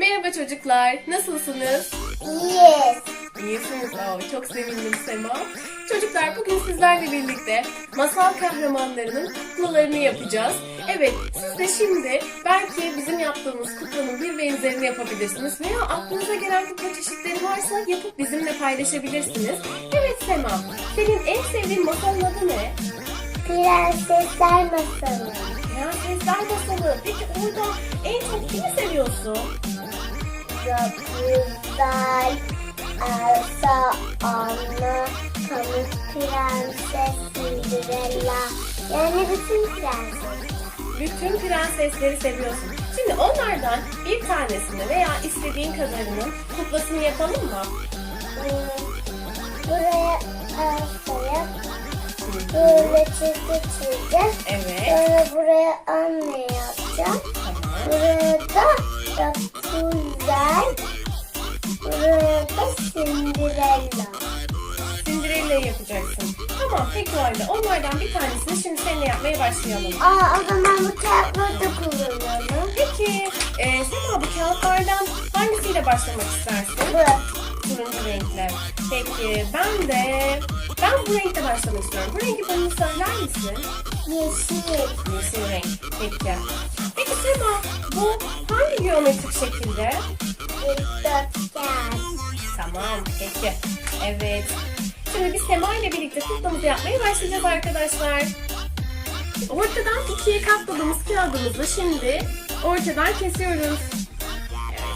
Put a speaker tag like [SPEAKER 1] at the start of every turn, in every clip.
[SPEAKER 1] Merhaba çocuklar, nasılsınız?
[SPEAKER 2] Yes.
[SPEAKER 1] İyisiniz. Oo, çok sevindim Sema. Çocuklar bugün sizlerle birlikte masal kahramanlarının kuklalarını yapacağız. Evet, siz de şimdi belki bizim yaptığımız kuklanın bir benzerini yapabilirsiniz veya aklınıza gelen kukla çeşitleri varsa yapıp bizimle paylaşabilirsiniz. Evet Sema, senin en sevdiğin masalın adı ne?
[SPEAKER 2] Prensesler masalı.
[SPEAKER 1] Prensesler masalı. Peki orada en çok kimi seviyorsun?
[SPEAKER 2] Rapunzel, Elsa, Anna, Pamuk Prenses, Cinderella. Yani bütün prensesler.
[SPEAKER 1] Bütün prensesleri seviyorsun. Şimdi onlardan bir tanesini veya istediğin kadarının kuklasını yapalım mı?
[SPEAKER 2] Hmm, Buraya Elsa'ya böyle çizgi çizeceğiz.
[SPEAKER 1] Evet.
[SPEAKER 2] Sonra buraya anne yapacağım.
[SPEAKER 1] Tamam.
[SPEAKER 2] Buraya Cinderella.
[SPEAKER 1] Cinderella'yı yapacaksın. Tamam peki o halde. Onlardan bir tanesini şimdi seninle yapmaya başlayalım.
[SPEAKER 2] Aa o zaman bu kağıtları da kullanalım.
[SPEAKER 1] Peki e, Sema bu kağıtlardan hangisiyle başlamak istersin?
[SPEAKER 2] Bu.
[SPEAKER 1] Turuncu renkle. Peki ben de ben bu renkle başlamak istiyorum. Bu rengi bana söyler misin?
[SPEAKER 2] Yeşil.
[SPEAKER 1] Yeşil renk. Peki. Peki Sema bu hangi geometrik şekilde?
[SPEAKER 2] Dikdörtgen.
[SPEAKER 1] Tamam peki. Evet. Şimdi biz Sema ile birlikte kutlamızı yapmaya başlayacağız arkadaşlar. Ortadan ikiye katladığımız kağıdımızı şimdi ortadan kesiyoruz.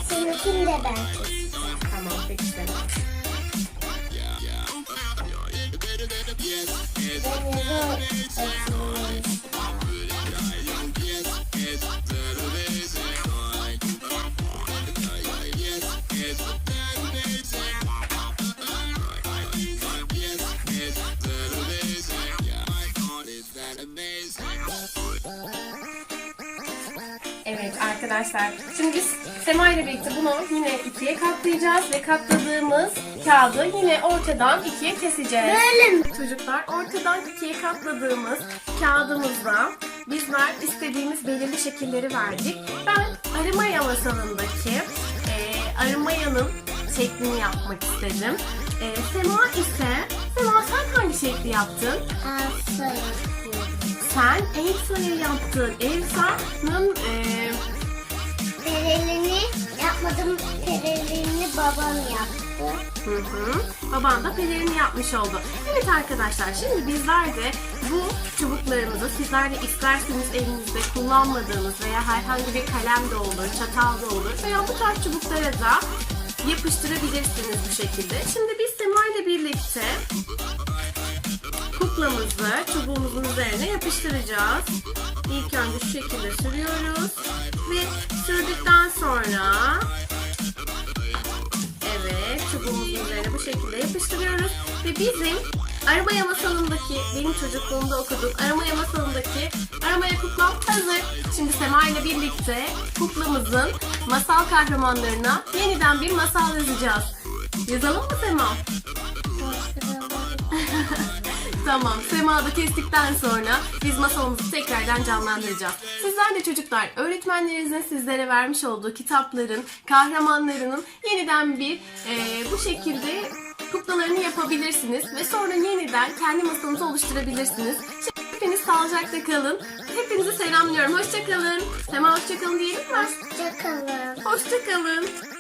[SPEAKER 2] Seninkini de ben keseceğim.
[SPEAKER 1] Tamam peki Sema.
[SPEAKER 2] Ben yazı
[SPEAKER 1] Evet arkadaşlar. Şimdi biz Sema ile birlikte bunu yine ikiye katlayacağız ve katladığımız kağıdı yine ortadan ikiye keseceğiz.
[SPEAKER 2] Böyle mi?
[SPEAKER 1] Çocuklar ortadan ikiye katladığımız kağıdımızda bizler istediğimiz belirli şekilleri verdik. Ben Arımaya masalındaki e, Arımaya'nın şeklini yapmak istedim. E, Sema ise, Sema sen hangi şekli yaptın?
[SPEAKER 2] Yapıyorum.
[SPEAKER 1] Sen Elsa'yı yaptın. Elsa'nın e,
[SPEAKER 2] Perelini yapmadım. Perelini babam yaptı.
[SPEAKER 1] Hı hı. Baban da pelerini yapmış oldu. Evet arkadaşlar şimdi bizler de bu çubuklarımızı sizler de isterseniz elinizde kullanmadığınız veya herhangi bir kalem de olur, çatal da olur veya bu tarz çubuklara da yapıştırabilirsiniz bu şekilde. Şimdi biz Sema ile birlikte kuklamızı çubuğumuzun üzerine yapıştıracağız. İlk önce şu şekilde sürüyoruz ve sürdükten sonra Evet, çubuğumuzun üzerine bu şekilde yapıştırıyoruz. Ve bizim Aramaya masalındaki, benim çocukluğumda okuduğum Aramaya masalındaki Aramaya kuklam hazır. Şimdi Sema ile birlikte kuklamızın masal kahramanlarına yeniden bir masal yazacağız. Yazalım mı Sema? Tamam, Sema'da kestikten sonra biz masalımızı tekrardan canlandıracağız. Sizler de çocuklar, öğretmenlerinizin sizlere vermiş olduğu kitapların, kahramanlarının yeniden bir e, bu şekilde kuklalarını yapabilirsiniz ve sonra yeniden kendi masalınızı oluşturabilirsiniz. Şimdi hepiniz sağlıcakla kalın. Hepinizi selamlıyorum. Hoşçakalın. Sema hoşçakalın diyelim mi?
[SPEAKER 2] Hoşçakalın.
[SPEAKER 1] Hoşçakalın.